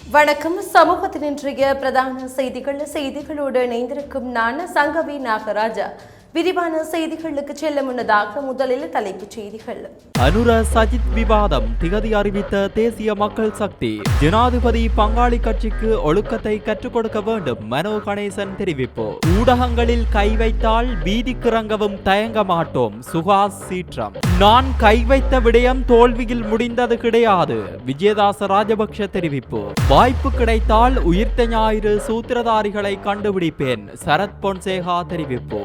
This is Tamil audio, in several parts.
வணக்கம். சமூகத்தின் இன்றைய பிரதான செய்திகள் செய்திகளோடு இணைந்திருக்கும் நான் சங்கவி நாகராஜா. விரிவான செய்திகளுக்கு செல்ல முன்னதாக முதலில் தலைப்புச் செய்திகள். அனுர சஜித் விவாதம் திகதி அறிவித்த தேசிய மக்கள் சக்தி. ஜனாதிபதி பங்காளி கட்சிக்கு ஒழுக்கத்தை கற்றுக் கொடுக்க வேண்டும் மனோ கணேசன் தெரிவிப்பு. ஊடகங்களில் கை வைத்தால் வீதிக்கிறங்கவும் தயங்க மாட்டோம் சுகாஸ் சீற்றம். நான் கை வைத்த விடயம் தோல்வியில் முடிந்தது கிடையாது விஜயதாச ராஜபக்ஷ தெரிவிப்பு. வாய்ப்பு கிடைத்தால் உயிர்த்த ஞாயிறு சூத்திரதாரிகளை கண்டுபிடிப்பேன் சரத் பொன்சேகா தெரிவிப்பு.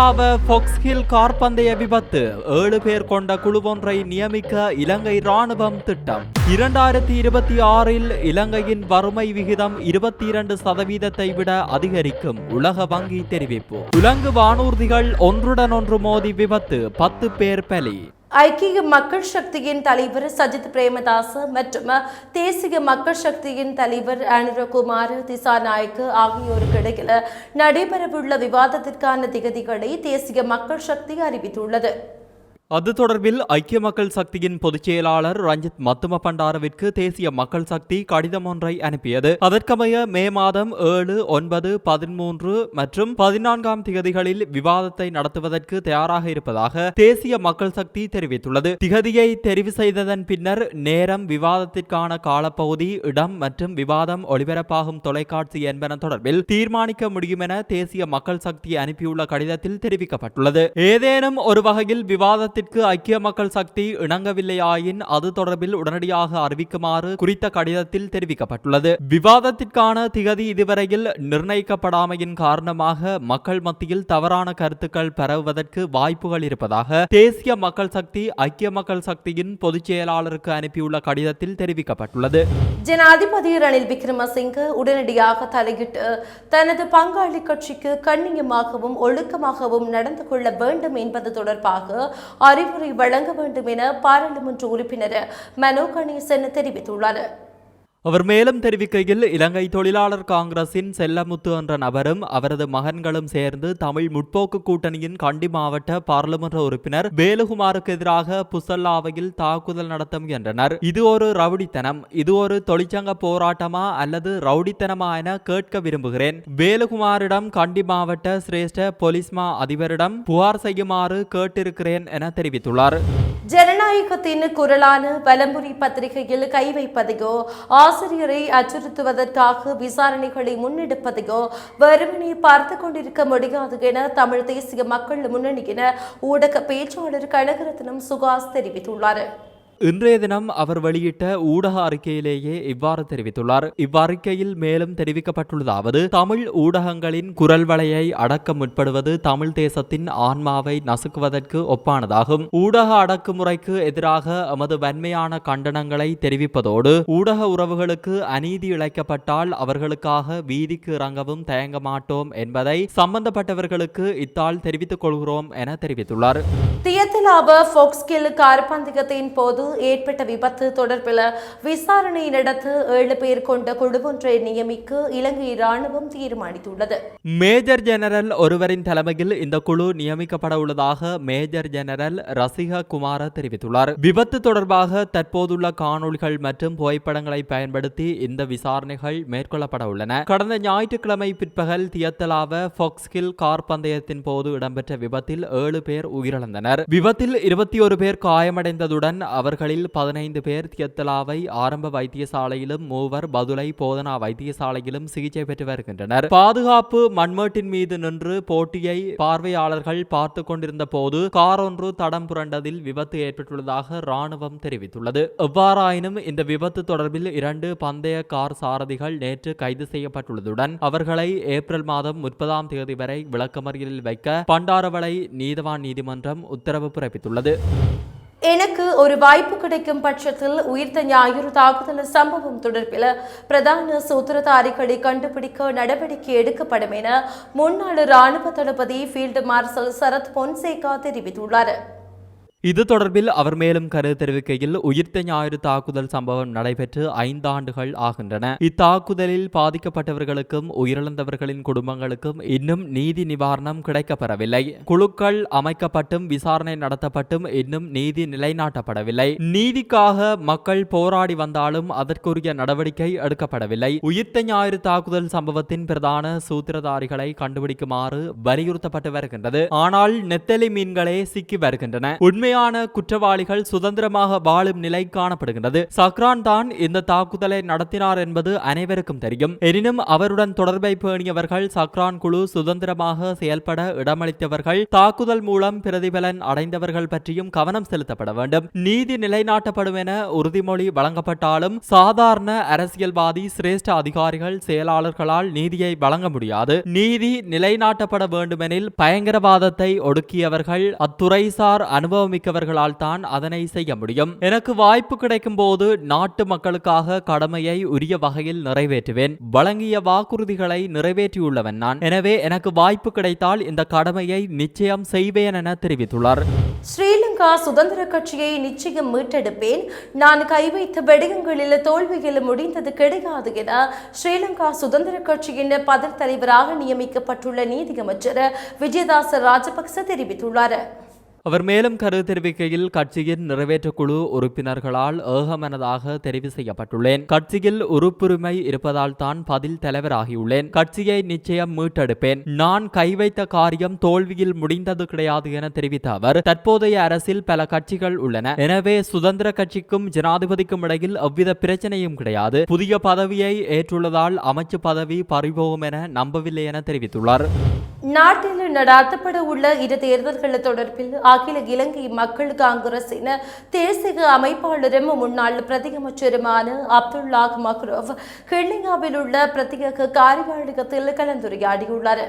தியத்தலாவ ஃபொக்ஸ்ஹில் கார் பந்தய விபத்து. ஏழு பேர் கொண்ட குழுவொன்றை நியமிக்க இலங்கை ராணுவம் திட்டம். இரண்டாயிரத்தி இருபத்தி ஆறில் இலங்கையின் வறுமை விகிதம் இருபத்தி இரண்டு சதவீதத்தை விட அதிகரிக்கும் உலக வங்கி தெரிவிப்பு. உலங்கு வானூர்திகள் ஒன்றுடன் ஒன்று மோதி விபத்து. பத்து பேர் பலி. ஐக்கிய மக்கள் சக்தியின் தலைவர் சஜித் பிரேமதாச மற்றும் தேசிய மக்கள் சக்தியின் தலைவர் அனுரகுமார் திசாநாயக்கு ஆகியோருக்கு இடையில் நடைபெறவுள்ள விவாதத்திற்கான திகதிகளை தேசிய மக்கள் சக்தி அறிவித்துள்ளது. அது தொடர்பில் ஐக்கிய மக்கள் சக்தியின் பொதுச் செயலாளர் ரஞ்சித் மத்தும பண்டாரவிற்கு தேசிய மக்கள் சக்தி கடிதம் ஒன்றை அனுப்பியது. அதற்கமைய மே மாதம் ஏழு ஒன்பது பதிமூன்று மற்றும் பதினான்காம் திகதிகளில் விவாதத்தை நடத்துவதற்கு தயாராக இருப்பதாக தேசிய மக்கள் சக்தி தெரிவித்துள்ளது. திகதியை தெரிவு செய்ததன் பின்னர் நேரம் விவாதத்திற்கான காலப்பகுதி இடம் மற்றும் விவாதம் ஒளிபரப்பாகும் தொலைக்காட்சி என்பன தொடர்பில் தீர்மானிக்க முடியும் என தேசிய மக்கள் சக்தி அனுப்பியுள்ள கடிதத்தில் தெரிவிக்கப்பட்டுள்ளது. ஏதேனும் ஒரு வகையில் விவாதத்திற்கு ஐக்கிய மக்கள் சக்தி இணங்கவில்லையாயின் அது தொடர்பில் உடனடியாக அறிவிக்குமாறு குறித்த கடிதத்தில் தெரிவிக்கப்பட்டுள்ளது. விவாதத்திற்கான திகதி இதுவரையில் நிர்ணயிக்கப்படாமையின் காரணமாக மக்கள் மத்தியில் தவறான கருத்துக்கள் பரவுவதற்கு வாய்ப்புகள் இருப்பதாக தேசிய மக்கள் சக்தி ஐக்கிய மக்கள் சக்தியின் பொதுச் செயலாளருக்கு அனுப்பியுள்ள கடிதத்தில் தெரிவிக்கப்பட்டுள்ளது. ஜனாதிபதி ரணில் விக்ரமசிங்க உடனடியாக தலையிட்டு தனது பங்காளி கட்சிக்கு கண்ணியமாகவும் ஒழுக்கமாகவும் நடந்து கொள்ள வேண்டும் என்பது தொடர்பாக அறிவுரை வழங்க வேண்டும் என பாராளுமன்ற உறுப்பினர் மனோ கணேசன் தெரிவித்துள்ளார். அவர் மேலும் தெரிவிக்கையில் இலங்கை தொழிலாளர் காங்கிரசின் செல்லமுத்து என்ற நபரும் அவரது மகன்களும் சேர்ந்து தமிழ் முற்போக்கு கூட்டணியின் கண்டி மாவட்ட பாராளுமன்ற உறுப்பினர் வேலுகுமாருக்கு எதிராக புசல்லாவையில் தாக்குதல் நடத்த முயன்றனர். இது ஒரு ரவுடித்தனம் இது ஒரு தொழிற்சங்க போராட்டமா அல்லது ரவுடித்தனமா என கேட்க விரும்புகிறேன். வேலுகுமாரிடம் கண்டி மாவட்ட சிரேஷ்ட போலீஸ்மா அதிபரிடம் புகார் செய்யுமாறு கேட்டிருக்கிறேன் என தெரிவித்துள்ளார். ஜனநாயகத்தின் குரலான பலம்புரி பத்திரிகையில் கை வைப்பதையோ ஆசிரியரை அச்சுறுத்துவதற்காக விசாரணைகளை முன்னெடுப்பதையோ வெறுமனே பார்த்து கொண்டிருக்க முடியாது என தமிழ் தேசிய மக்கள் முன்னணியின ஊடக பேச்சாளர் கனகரத்னம் சுகாஸ் தெரிவித்துள்ளார். இன்றைய தினம் அவர் வெளியிட்ட ஊடக அறிக்கையிலேயே இவ்வாறு தெரிவித்துள்ளார். இவ்வறிக்கையில் மேலும் தெரிவிக்கப்பட்டுள்ளதாவது தமிழ் ஊடகங்களின் குரல் வலையை அடக்க முற்படுவது தமிழ் தேசத்தின் ஆன்மாவை நசுக்குவதற்கு ஒப்பானதாகும். ஊடக அடக்குமுறைக்கு எதிராக எமது வன்மையான கண்டனங்களை தெரிவிப்பதோடு ஊடக உறவுகளுக்கு அநீதி இழைக்கப்பட்டால் அவர்களுக்காக வீதிக்கு இறங்கவும் தயங்க மாட்டோம் என்பதை சம்பந்தப்பட்டவர்களுக்கு இத்தால் தெரிவித்துக் கொள்கிறோம் என தெரிவித்துள்ளார். தியத்திலாப ஃபோக்ஸ்கில் கார்பந்தயத்தின் போது ஏற்பட்ட விபத்து தொடர்பில் விசாரணை நடத்த ஏழு பேர் கொண்ட குழுவொன்றை நியமிக்க இலங்கை ராணுவம் தீர்மானித்துள்ளது. மேஜர் ஜெனரல் ஒருவரின் தலைமையில் இந்த குழு நியமிக்கப்பட உள்ளதாக மேஜர் ஜெனரல் ரசிக குமார தெரிவித்துள்ளார். விபத்து தொடர்பாக தற்போதுள்ள காணொளிகள் மற்றும் புகைப்படங்களை பயன்படுத்தி இந்த விசாரணைகள் மேற்கொள்ளப்பட உள்ளன. கடந்த ஞாயிற்றுக்கிழமை பிற்பகல் தியத்தலாவ ஃபொக்ஸ்கில் கார் பந்தயத்தின் போது இடம்பெற்ற விபத்தில் ஏழு பேர் உயிரிழந்தனர். விபத்தில் இருபத்தி ஒரு பேர் காயமடைந்ததுடன் இவர்களில் பதினைந்து பேர் தியத்தலாவை ஆரம்ப வைத்தியசாலையிலும் மூவர் பதுளை போதனா வைத்தியசாலையிலும் சிகிச்சை பெற்று வருகின்றனர். பாதுகாப்பு மண்மேட்டின் மீது நின்று போட்டியை பார்வையாளர்கள் பார்த்து கொண்டிருந்த போது கார் ஒன்று தடம் புரண்டதில் விபத்து ஏற்பட்டுள்ளதாக ராணுவம் தெரிவித்துள்ளது. எவ்வாறாயினும் இந்த விபத்து தொடர்பில் இரண்டு பந்தய கார் சாரதிகள் நேற்று கைது செய்யப்பட்டுள்ளதுடன் அவர்களை ஏப்ரல் மாதம் முப்பதாம் தேதி வரை விளக்கமறியலில் வைக்க பண்டாரவளை நீதவான் நீதிமன்றம் உத்தரவு பிறப்பித்துள்ளது. ஒரு வாய்ப்பு கிடைக்கும் பட்சத்தில் உயிர்த்த ஞாயிறு தாக்குதல் சம்பவம் தொடர்பில் பிரதான சூத்திரதாரிகளை கண்டுபிடிக்க நடவடிக்கை எடுக்கப்படும் என முன்னாள் ராணுவ தளபதி ஃபீல்டு மார்ஷல் சரத் பொன்சேகா தெரிவித்துள்ளார். இது தொடர்பில் அவர் மேலும் கருத்து தெரிவிக்கையில் உயிர்த்த ஞாயிறு தாக்குதல் சம்பவம் நடைபெற்று ஐந்து ஆண்டுகள் ஆகின்றன. இத்தாக்குதலில் பாதிக்கப்பட்டவர்களுக்கும் உயிரிழந்தவர்களின் குடும்பங்களுக்கும் இன்னும் நீதி நிவாரணம் கிடைக்கப்பெறவில்லை. குழுக்கள் அமைக்கப்பட்டும் விசாரணை நடத்தப்பட்டும் இன்னும் நீதி நிலைநாட்டப்படவில்லை. நீதிக்காக மக்கள் போராடி வந்தாலும் அதற்குரிய நடவடிக்கை எடுக்கப்படவில்லை. உயிர்த்த ஞாயிறு தாக்குதல் சம்பவத்தின் பிரதான சூத்திரதாரிகளை கண்டுபிடிக்குமாறு வலியுறுத்தப்பட்டு வருகின்றது. ஆனால் நெத்தலி மீன்களே சிக்கி வருகின்றன. உண்மை உண்மையான குற்றவாளிகள் சுதந்திரமாக வாழும் நிலை காணப்படுகின்றது. சக்ரான் தான் இந்த தாக்குதலை நடத்தினார் என்பது அனைவருக்கும் தெரியும். எனினும் அவருடன் தொடர்பை பேணியவர்கள் சக்ரான் குழு சுதந்திரமாக செயல்பட இடமளித்தவர்கள் தாக்குதல் மூலம் பிரதிபலன் அடைந்தவர்கள் பற்றியும் கவனம் செலுத்தப்பட வேண்டும். நீதி நிலைநாட்டப்படும் என உறுதிமொழி வழங்கப்பட்டாலும் சாதாரண அரசியல்வாதி சிரேஷ்ட அதிகாரிகள் செயலாளர்களால் நீதியை வழங்க முடியாது. நீதி நிலைநாட்டப்பட வேண்டுமெனில் பயங்கரவாதத்தை ஒடுக்கியவர்கள் அத்துறைசார் அனுபவமிக்கவர்களால் தான் அதனை செய்ய முடியும். எனக்கு வாய்ப்பு கிடைக்கும் போது நாட்டு மக்களுக்காக கடமையை உரிய வகையில் நிறைவேற்றுவேன். வழங்கிய வாக்குறுதிகளை நிறைவேற்றியுள்ளவன் நான். எனவே எனக்கு வாய்ப்பு கிடைத்தால் இந்த கடமையை நிச்சயம் செய்வேன் என தெரிவித்துள்ளார். ஸ்ரீலங்கா சுதந்திர கட்சியை நிச்சயம் மீட்டெடுப்பேன். நான் கை வைத்த வெடிகங்களில் தோல்வியில் முடிந்தது கிடையாது என ஸ்ரீலங்கா சுதந்திர கட்சியின் பதில் தலைவராக நியமிக்கப்பட்டுள்ள நீதியமைச்சர் விஜயதாச ராஜபக்ச தெரிவித்துள்ளார். அவர் மேலும் கருத்து தெரிவிக்கையில் கட்சியின் நிறைவேற்றுக்குழு உறுப்பினர்களால் ஏகமனதாக தெரிவு செய்யப்பட்டுள்ளேன். கட்சியில் உறுப்புரிமை இருப்பதால் தான் பதில் தலைவராகியுள்ளேன். கட்சியை நிச்சயம் மீட்டெடுப்பேன். நான் கை வைத்த காரியம் தோல்வியில் முடிந்தது கிடையாது என தெரிவித்த அவர் தற்போதைய அரசில் பல கட்சிகள் உள்ளன. எனவே சுதந்திர கட்சிக்கும் ஜனாதிபதிக்கும் இடையில் எவ்வித பிரச்சனையும் கிடையாது. புதிய பதவியை ஏற்றுள்ளதால் அமைச்சு பதவி பறிபோகும் என நம்பவில்லை என தெரிவித்துள்ளார். நாட்டில் நடாத்தப்பட உள்ள இரு தேர்தல்கள் தொடர்பில் அகில இலங்கை மக்கள் காங்கிரசின் தேசிய அமைப்பாளரும் முன்னாள் பிரதியமைச்சருமான அப்துல்லாஹ் மக்ரோவ் கிண்ணியாவில் உள்ள பிரத்யேக காரியாலயத்தில் கலந்துரையாடியுள்ளார்.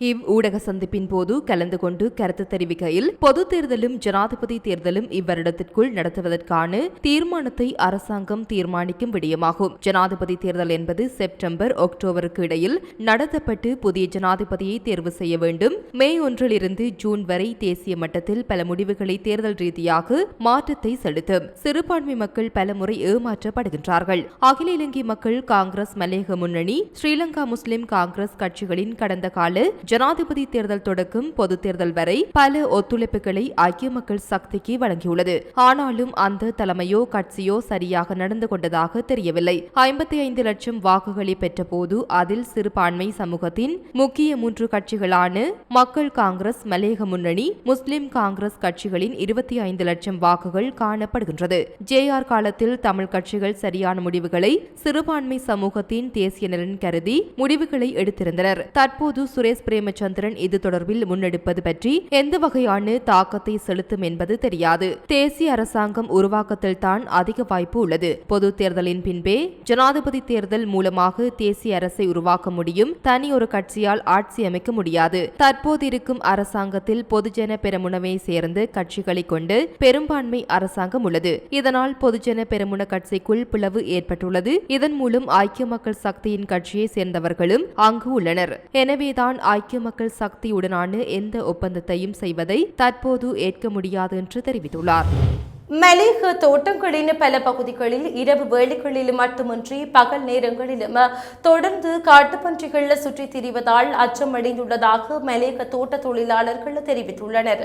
இவ் ஊடக சந்திப்பின் போது கலந்து கொண்டு கருத்து தெரிவிக்கையில் பொது தேர்தலும் ஜனாதிபதி தேர்தலும் இவ்வருடத்திற்குள் நடத்துவதற்கான தீர்மானத்தை அரசாங்கம் தீர்மானிக்கும் விடயமாகும். ஜனாதிபதி தேர்தல் என்பது செப்டம்பர் அக்டோபருக்கு இடையில் நடத்தப்பட்டு புதிய ஜனாதிபதியை தேர்வு செய்ய வேண்டும். மே ஒன்றிலிருந்து ஜூன் வரை தேசிய மட்டத்தில் பல முடிவுகளை தேர்தல் ரீதியாக மாற்றத்தை செலுத்தும். சிறுபான்மை மக்கள் பலமுறை ஏமாற்றப்படுகின்றார்கள். அகில இலங்கை மக்கள் காங்கிரஸ் மலேக முன்னணி ஸ்ரீலங்கா முஸ்லிம் காங்கிரஸ் கட்சிகளின் கடந்த கால ஜனாதிபதி தேர்தல் தொடக்கம் பொது தேர்தல் வரை பல ஒத்துழைப்புகளை ஐக்கிய மக்கள் சக்திக்கு வழங்கியுள்ளது. ஆனாலும் அந்த தலைமையோ கட்சியோ சரியாக நடந்து கொண்டதாக தெரியவில்லை. ஐம்பத்தி ஐந்து லட்சம் வாக்குகளை பெற்றபோது அதில் சிறுபான்மை சமூகத்தின் முக்கிய மூன்று கட்சிகளான மக்கள் காங்கிரஸ் மலேக முன்னணி முஸ்லிம் காங்கிரஸ் கட்சிகளின் இருபத்தி ஐந்து லட்சம் வாக்குகள் காணப்படுகின்றது. ஜே ஆர் காலத்தில் தமிழ் கட்சிகள் சரியான முடிவுகளை சிறுபான்மை சமூகத்தின் தேசிய நலன் கருதி முடிவுகளை எடுத்திருந்தனர். தற்போது சுரேஷ் பிரேமச்சந்திரன் இது தொடர்பில் முன்னெடுப்பது பற்றி எந்த வகையான தாக்கத்தை செலுத்தும் என்பது தெரியாது. தேசிய அரசாங்கம் உருவாக்கத்தில் தான் அதிக வாய்ப்பு உள்ளது. பொது தேர்தலின் பின்பே ஜனாதிபதி தேர்தல் மூலமாக தேசிய அரசை உருவாக்க முடியும். தனியொரு கட்சியால் ஆட்சி அமைக்க முடியாது. தற்போது இருக்கும் அரசாங்கத்தில் பொதுஜன பெருமுனவை சேர்ந்து கட்சிகளை கொண்டு பெரும்பான்மை அரசாங்கம் உள்ளது. இதனால் பொதுஜன பெருமுன கட்சிக்குள் பிளவு ஏற்பட்டுள்ளது. இதன் மூலம் ஐக்கிய மக்கள் சக்தியின் கட்சியை சேர்ந்தவர்களும் அங்கு உள்ளனர். எனவேதான் ஐக்கிய மக்கள் சக்தியுடனான எந்த ஒப்பந்தத்தையும் செய்வதை தற்போது ஏற்க முடியாது என்று தெரிவித்துள்ளார். மலேக தோட்டங்களின் பல பகுதிகளில் இரவு வேளைகளில் மட்டுமின்றி பகல் நேரங்களிலும் தொடர்ந்து காட்டுப்பன்றிகள் சுற்றித் திரிவதால் அச்சமடைந்துள்ளதாக மலேக தோட்ட தொழிலாளர்கள் தெரிவித்துள்ளனர்.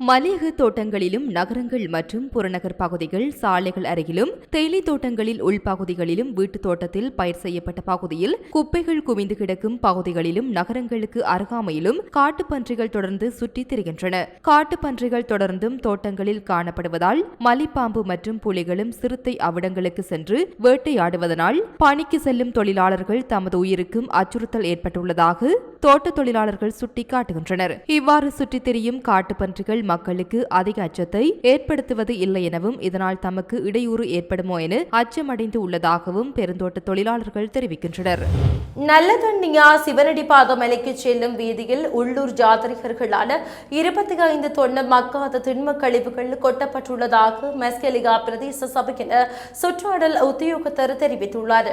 மலையக தோட்டங்களிலும் நகரங்கள் மற்றும் புறநகர் பகுதிகள் சாலைகள் அருகிலும் தேயிலை தோட்டங்களில் உள்பகுதிகளிலும் வீட்டுத் தோட்டத்தில் பயிர் செய்யப்பட்ட பகுதியில் குப்பைகள் குவிந்து கிடக்கும் பகுதிகளிலும் நகரங்களுக்கு அருகாமையிலும் காட்டுப்பன்றிகள் தொடர்ந்து சுற்றித் திரிகின்றன. காட்டுப்பன்றிகள் தொடர்ந்தும் தோட்டங்களில் காணப்படுவதால் மலிப்பாம்பு மற்றும் புலிகளும் சிறுத்தை அவிடங்களுக்கு சென்று வேட்டையாடுவதனால் பணிக்கு செல்லும் தொழிலாளர்கள் தமது உயிருக்கும் அச்சுறுத்தல் ஏற்பட்டுள்ளதாக தோட்ட தொழிலாளர்கள் சுட்டிக்காட்டுகின்றனர். இவ்வாறு சுற்றித் திரியும் காட்டுப்பன்றிகள் மக்களுக்கு அதிக அச்சத்தை ஏற்படுத்துவது இல்லை எனவும் இதனால் தமக்கு இடையூறு ஏற்படுமோ என அச்சமடைந்து உள்ளதாகவும் பெருந்தோட்ட தொழிலாளர்கள் தெரிவிக்கின்றனர். நல்லதண்ணியா சிவனடி பாதமலைக்கு செல்லும் வீதியில் உள்ளூர் ஜாதரிகர்களான இருபத்தி ஐந்து தொன்ன மக்காத திண்ம கழிவுகள் கொட்டப்பட்டுள்ளதாக மெஸ்கெலிகா பிரதேச சபையின் சுற்றாடல் உத்தியோகத்தர் தெரிவித்துள்ளார்.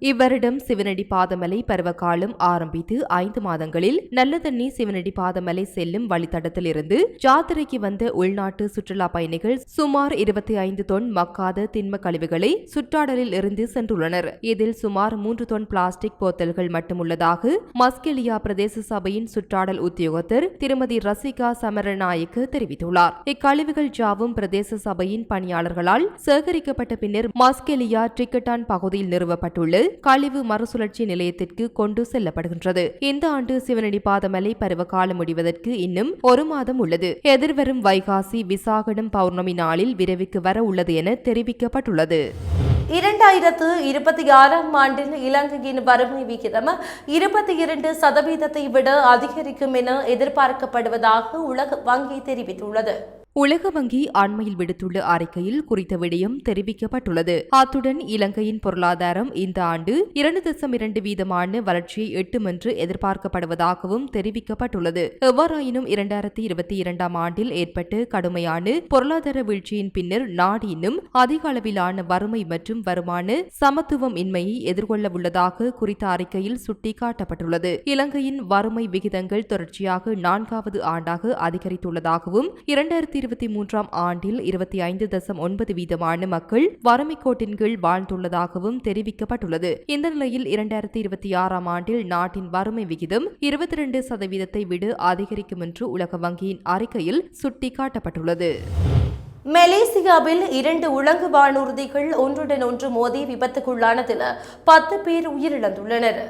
இவ்வருடம் சிவனடி பாதமலை பருவகாலம் ஆரம்பித்து ஐந்து மாதங்களில் நல்லதண்ணி சிவனடி பாதமலை செல்லும் வழித்தடத்திலிருந்து ஜாத்திரைக்கு வந்த உள்நாட்டு சுற்றுலா பயணிகள் சுமார் இருபத்தி ஐந்து தொன் மக்காத திண்ம கழிவுகளை சுற்றாடலில் இருந்து சென்றுள்ளனர். இதில் சுமார் மூன்று தொன் பிளாஸ்டிக் போத்தல்கள் மட்டும் உள்ளதாக மஸ்கெலியா பிரதேச சபையின் சுற்றாடல் உத்தியோகத்தர் திருமதி ரசிகா சமரநாயக்கு தெரிவித்துள்ளார். இக்கழிவுகள் ஜாவும் பிரதேச சபையின் பணியாளர்களால் சேகரிக்கப்பட்ட பின்னர் மஸ்கெலியா டிரிக்கட்டான் பகுதியில் நிறுவப்பட்டுள்ள கழிவு மறுசுழற்சி நிலையத்திற்கு கொண்டு செல்லப்படுகின்றது. இந்த ஆண்டு சிவனடி பாதமலை பருவகாலம் முடிவதற்கு இன்னும் ஒரு மாதம் உள்ளது. எதிர்வரும் வைகாசி விசாகடம் பௌர்ணமி நாளில் விரைவுக்கு வர உள்ளது என தெரிவிக்கப்பட்டுள்ளது. இரண்டாயிரத்து இருபத்தி ஆறாம் ஆண்டில் இலங்கையின் வறுமை விகிதம் இருபத்தி இரண்டு சதவீதத்தை விட அதிகரிக்கும் என எதிர்பார்க்கப்படுவதாக உலக வங்கி தெரிவித்துள்ளது. உலக வங்கி அண்மையில் விடுத்துள்ள அறிக்கையில் குறித்த விடயம் தெரிவிக்கப்பட்டுள்ளது. அத்துடன் இலங்கையின் பொருளாதாரம் இந்த ஆண்டு இரண்டு தசம் இரண்டு வீதமான வளர்ச்சியை எட்டும் என்று எதிர்பார்க்கப்படுவதாகவும் தெரிவிக்கப்பட்டுள்ளது. எவ்வாறாயினும் இரண்டாயிரத்தி இருபத்தி இரண்டாம் ஆண்டில் ஏற்பட்ட கடுமையான பொருளாதார வீழ்ச்சியின் பின்னர் நாடு இன்னும் அதிக அளவிலான வறுமை மற்றும் வருமான சமத்துவம் இன்மையை எதிர்கொள்ள உள்ளதாக குறித்த அறிக்கையில் சுட்டிக்காட்டப்பட்டுள்ளது. இலங்கையின் வறுமை விகிதங்கள் தொடர்ச்சியாக நான்காவது ஆண்டாக அதிகரித்துள்ளதாகவும் இரண்டாயிரத்தி இருபத்தி மூன்றாம் ஆண்டில் இருபத்தி ஐந்து தசம் ஒன்பது வீதமான மக்கள் வறுமைக்கோட்டின் கீழ் வாழ்ந்துள்ளதாகவும் தெரிவிக்கப்பட்டுள்ளது. இந்த நிலையில் இரண்டாயிரத்தி இருபத்தி ஆறாம் ஆண்டில் நாட்டின் வறுமை விகிதம் இருபத்தி இரண்டு சதவீதத்தை விட அதிகரிக்கும் என்று உலக வங்கியின் அறிக்கையில் சுட்டிக்காட்டப்பட்டுள்ளது. மலேசியாவில் இரண்டு உலங்கு வானூர்திகள் ஒன்றுடன் ஒன்று மோதி விபத்துக்குள்ளானதில் பத்து பேர் உயிரிழந்துள்ளனர்.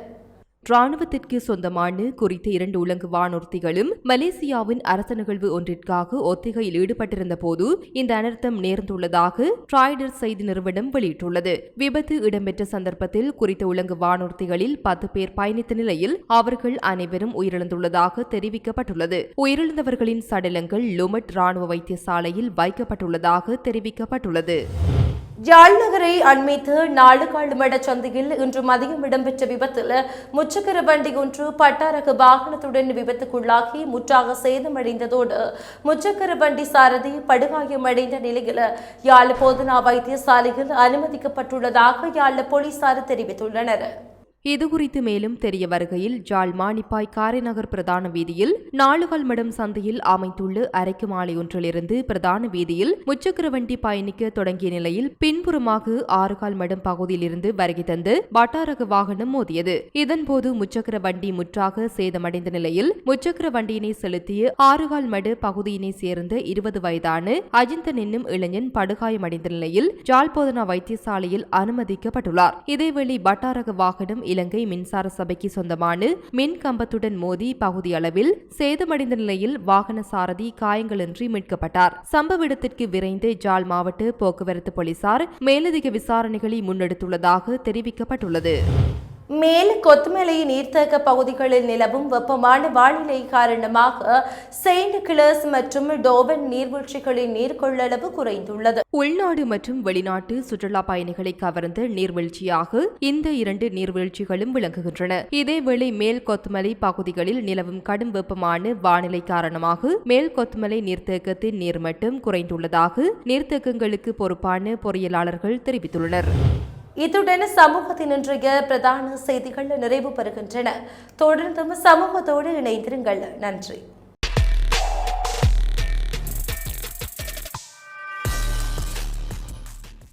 ராணுவத்திற்கு சொந்தமான குறித்த இரண்டு உலங்கு வானூர்திகளும் மலேசியாவின் அரச நிகழ்வு ஒன்றிற்காக ஒத்திகையில் ஈடுபட்டிருந்த போது இந்த அனர்த்தம் நேர்ந்துள்ளதாக ட்ராய்டர் செய்தி நிறுவனம் வெளியிட்டுள்ளது. விபத்து இடம்பெற்ற சந்தர்ப்பத்தில் குறித்த உலங்கு வானூர்திகளில் பத்து பேர் பயணித்த நிலையில் அவர்கள் அனைவரும் உயிரிழந்துள்ளதாக தெரிவிக்கப்பட்டுள்ளது. உயிரிழந்தவர்களின் சடலங்கள் லுமட் ராணுவ வைத்தியசாலையில் வைக்கப்பட்டுள்ளதாக தெரிவிக்கப்பட்டுள்ளது. யாழ்நகரை அண்மித்து நாலுகாலுமட சந்தையில் இன்று மதியம் இடம்பெற்ற விபத்தில் முச்சக்கர வண்டி ஒன்று பட்டாரக வாகனத்துடன் விபத்துக்குள்ளாகி முற்றாக சேதமடைந்ததோடு முச்சக்கர வண்டி சாரதி படுகாயமடைந்த நிலையில் யாழ் போதனா வைத்தியசாலையில் அனுமதிக்கப்பட்டுள்ளதாக யாழ் போலீசார் தெரிவித்துள்ளனர். இதுகுறித்து மேலும் தெரிய வருகையில் ஜாழ் மானிப்பாய் காரைநகர் பிரதான வீதியில் நாளுகள் மடம் சந்தையில் அமைந்துள்ள அரைக்கு மாலை ஒன்றிலிருந்து பிரதான வீதியில் முச்சக்கர வண்டி பயணிக்க தொடங்கிய நிலையில் பின்புறமாக ஆறுகால் மடம் பகுதியிலிருந்து வருகை தந்து வட்டாரக வாகனம் மோதியது. இதன்போது முச்சக்கர வண்டி முற்றாக சேதமடைந்த நிலையில் முச்சக்கர வண்டியினை செலுத்திய ஆறுகால் மடு பகுதியினை சேர்ந்த இருபது வயதான அஜிந்தன் என்னும் இளைஞன் படுகாயமடைந்த நிலையில் ஜாழ்போதனா வைத்தியசாலையில் அனுமதிக்கப்பட்டுள்ளார். இதேவேளை வட்டாரக வாகனம் இலங்கை மின்சார சபைக்கு சொந்தமான மின் கம்பத்துடன் மோதி பகுதி அளவில் சேதமடைந்த நிலையில் வாகன சாரதி காயங்களின்றி மீட்கப்பட்டார். சம்பவ இடத்திற்கு விரைந்து ஜாழ் மாவட்ட போக்குவரத்து போலீசார் மேலதிக விசாரணைகளை முன்னெடுத்துள்ளதாக தெரிவிக்கப்பட்டுள்ளது. மேல் கொத்துமலை நீர்த்தேக்க பகுதிகளில் நிலவும் வெப்பமான வானிலை காரணமாக செயின்ட் கிளர்ஸ் மற்றும் டோவன் நீர்வீழ்ச்சிகளின் நீர்கொள்ளளவு குறைந்துள்ளது. உள்நாடு மற்றும் வெளிநாட்டு சுற்றுலா பயணிகளை கவர்ந்த நீர்வீழ்ச்சியாக இந்த இரண்டு நீர்வீழ்ச்சிகளும் விளங்குகின்றன. இதேவேளை மேல் கொத்துமலை பகுதிகளில் நிலவும் கடும் வெப்பமான வானிலை காரணமாக மேல் கொத்துமலை நீர்த்தேக்கத்தின் நீர்மட்டம் குறைந்துள்ளதாக நீர்த்தேக்கங்களுக்கு பொறுப்பான பொறியியலாளர்கள் தெரிவித்துள்ளனர். இத்துடன் சமூகத்தின் இன்றைய பிரதான செய்திகள் நிறைவு பெறுகின்றன. தொடர்ந்தும் சமூகத்தோடு இணைந்திருங்கள். நன்றி.